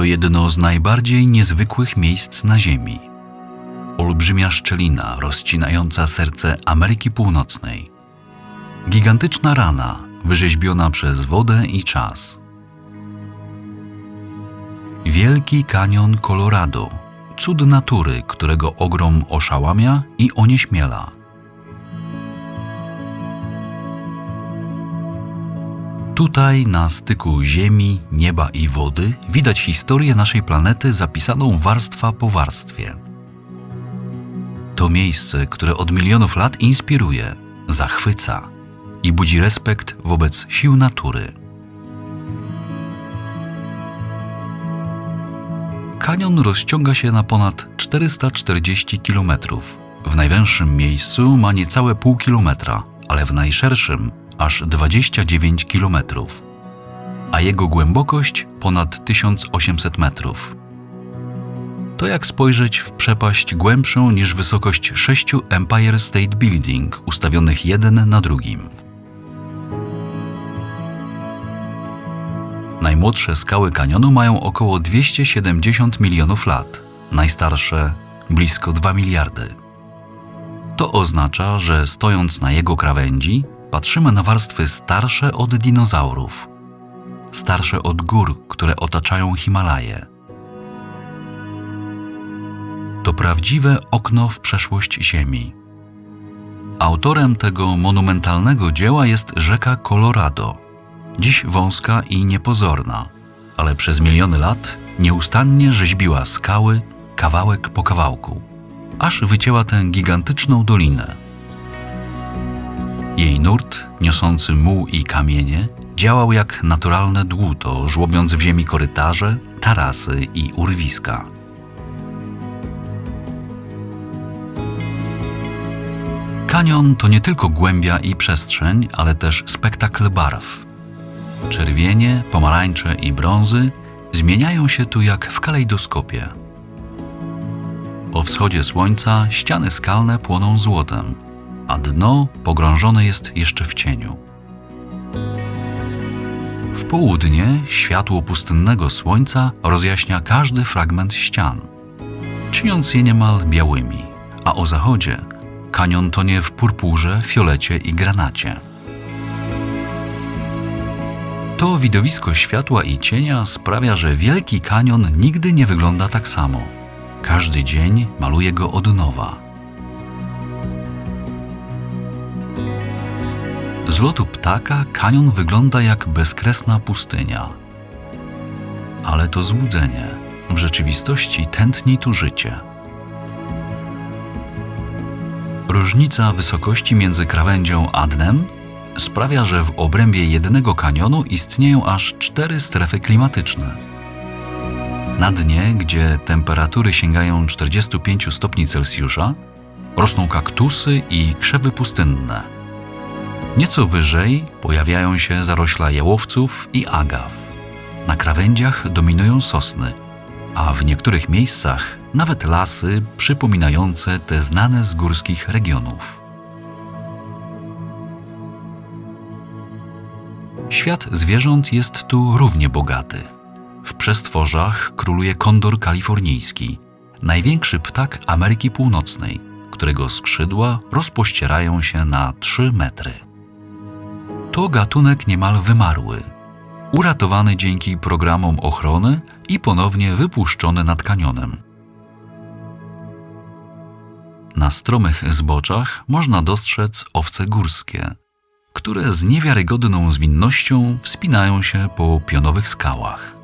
to jedno z najbardziej niezwykłych miejsc na Ziemi. Olbrzymia szczelina rozcinająca serce Ameryki Północnej. Gigantyczna rana wyrzeźbiona przez wodę i czas. Wielki kanion Colorado, cud natury, którego ogrom oszałamia i onieśmiela. Tutaj, na styku ziemi, nieba i wody, widać historię naszej planety zapisaną warstwa po warstwie. To miejsce, które od milionów lat inspiruje, zachwyca i budzi respekt wobec sił natury. Kanion rozciąga się na ponad 440 km. W najwęższym miejscu ma niecałe pół kilometra, ale w najszerszym aż 29 km, a jego głębokość ponad 1800 metrów. To jak spojrzeć w przepaść głębszą niż wysokość sześciu Empire State Building ustawionych jeden na drugim. Najmłodsze skały kanionu mają około 270 milionów lat, najstarsze blisko 2 miliardy. To oznacza, że stojąc na jego krawędzi, patrzymy na warstwy starsze od dinozaurów, starsze od gór, które otaczają Himalaje. To prawdziwe okno w przeszłość Ziemi. Autorem tego monumentalnego dzieła jest rzeka Colorado, dziś wąska i niepozorna, ale przez miliony lat nieustannie rzeźbiła skały kawałek po kawałku, aż wycięła tę gigantyczną dolinę. Jej nurt, niosący muł i kamienie, działał jak naturalne dłuto, żłobiąc w ziemi korytarze, tarasy i urwiska. Kanion to nie tylko głębia i przestrzeń, ale też spektakl barw. Czerwienie, pomarańcze i brązy zmieniają się tu jak w kalejdoskopie. O wschodzie słońca ściany skalne płoną złotem, a dno pogrążone jest jeszcze w cieniu. W południe światło pustynnego słońca rozjaśnia każdy fragment ścian, czyniąc je niemal białymi, a o zachodzie kanion tonie w purpurze, fiolecie i granacie. To widowisko światła i cienia sprawia, że Wielki Kanion nigdy nie wygląda tak samo. Każdy dzień maluje go od nowa. Z lotu ptaka kanion wygląda jak bezkresna pustynia. Ale to złudzenie. W rzeczywistości tętni tu życie. Różnica wysokości między krawędzią a dnem sprawia, że w obrębie jednego kanionu istnieją aż cztery strefy klimatyczne. Na dnie, gdzie temperatury sięgają 45 stopni Celsjusza, rosną kaktusy i krzewy pustynne. Nieco wyżej pojawiają się zarośla jałowców i agaw. Na krawędziach dominują sosny, a w niektórych miejscach nawet lasy przypominające te znane z górskich regionów. Świat zwierząt jest tu równie bogaty. W przestworzach króluje kondor kalifornijski, największy ptak Ameryki Północnej, którego skrzydła rozpościerają się na 3 metry. To gatunek niemal wymarły, uratowany dzięki programom ochrony i ponownie wypuszczony nad kanionem. Na stromych zboczach można dostrzec owce górskie, które z niewiarygodną zwinnością wspinają się po pionowych skałach.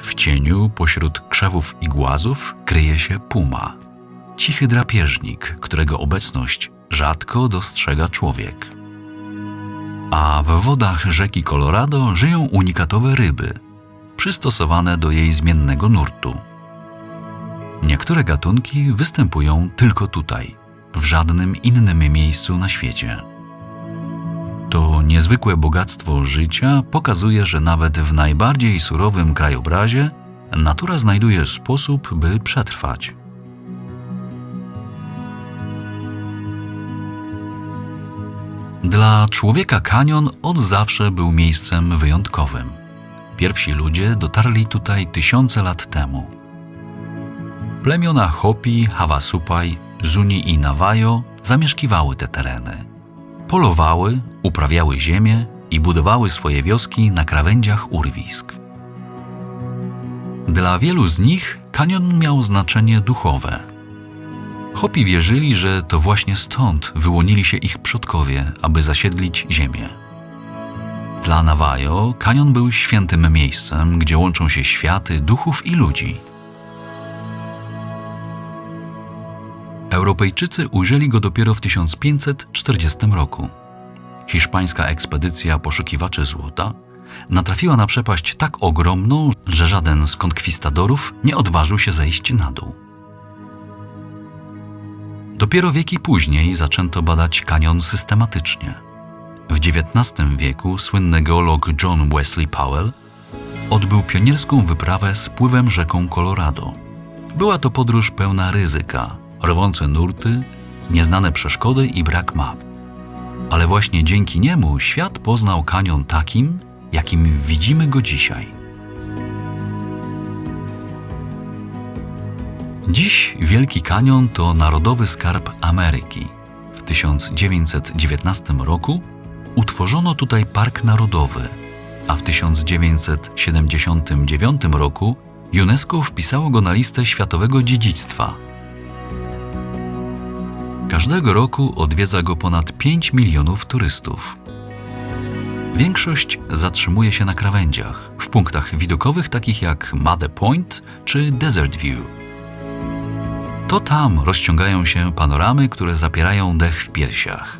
W cieniu pośród krzewów i głazów kryje się puma, cichy drapieżnik, którego obecność rzadko dostrzega człowiek. A w wodach rzeki Colorado żyją unikatowe ryby, przystosowane do jej zmiennego nurtu. Niektóre gatunki występują tylko tutaj, w żadnym innym miejscu na świecie. To niezwykłe bogactwo życia pokazuje, że nawet w najbardziej surowym krajobrazie natura znajduje sposób, by przetrwać. Dla człowieka kanion od zawsze był miejscem wyjątkowym. Pierwsi ludzie dotarli tutaj tysiące lat temu. Plemiona Hopi, Havasupai, Zuni i Navajo zamieszkiwały te tereny. Polowały, uprawiały ziemię i budowały swoje wioski na krawędziach urwisk. Dla wielu z nich kanion miał znaczenie duchowe. Hopi wierzyli, że to właśnie stąd wyłonili się ich przodkowie, aby zasiedlić ziemię. Dla Navajo kanion był świętym miejscem, gdzie łączą się światy duchów i ludzi. Europejczycy ujrzeli go dopiero w 1540 roku. Hiszpańska ekspedycja poszukiwaczy złota natrafiła na przepaść tak ogromną, że żaden z konkwistadorów nie odważył się zejść na dół. Dopiero wieki później zaczęto badać kanion systematycznie. W XIX wieku słynny geolog John Wesley Powell odbył pionierską wyprawę z pływem rzeką Colorado. Była to podróż pełna ryzyka, rwące nurty, nieznane przeszkody i brak map. Ale właśnie dzięki niemu świat poznał kanion takim, jakim widzimy go dzisiaj. Dziś Wielki Kanion to narodowy skarb Ameryki. W 1919 roku utworzono tutaj Park Narodowy, a w 1979 roku UNESCO wpisało go na listę światowego dziedzictwa. Każdego roku odwiedza go ponad 5 milionów turystów. Większość zatrzymuje się na krawędziach, w punktach widokowych takich jak Mother Point czy Desert View. To tam rozciągają się panoramy, które zapierają dech w piersiach.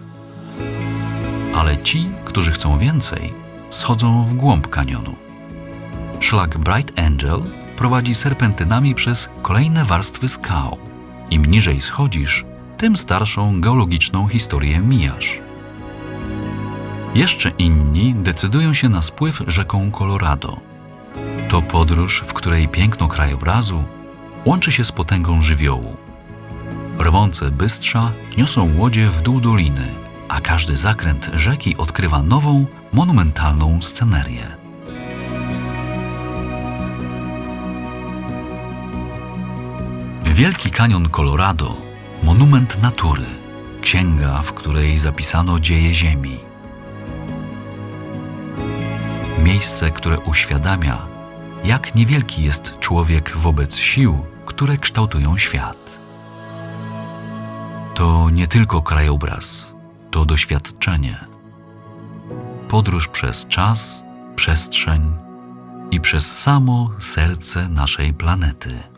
Ale ci, którzy chcą więcej, schodzą w głąb kanionu. Szlak Bright Angel prowadzi serpentynami przez kolejne warstwy skał. Im niżej schodzisz, tym starszą geologiczną historię mijasz. Jeszcze inni decydują się na spływ rzeką Colorado. To podróż, w której piękno krajobrazu łączy się z potęgą żywiołu. Rwące bystrza niosą łodzie w dół doliny, a każdy zakręt rzeki odkrywa nową, monumentalną scenerię. Wielki Kanion Colorado monument natury, księga, w której zapisano dzieje Ziemi. Miejsce, które uświadamia, jak niewielki jest człowiek wobec sił, które kształtują świat. To nie tylko krajobraz, to doświadczenie. Podróż przez czas, przestrzeń i przez samo serce naszej planety.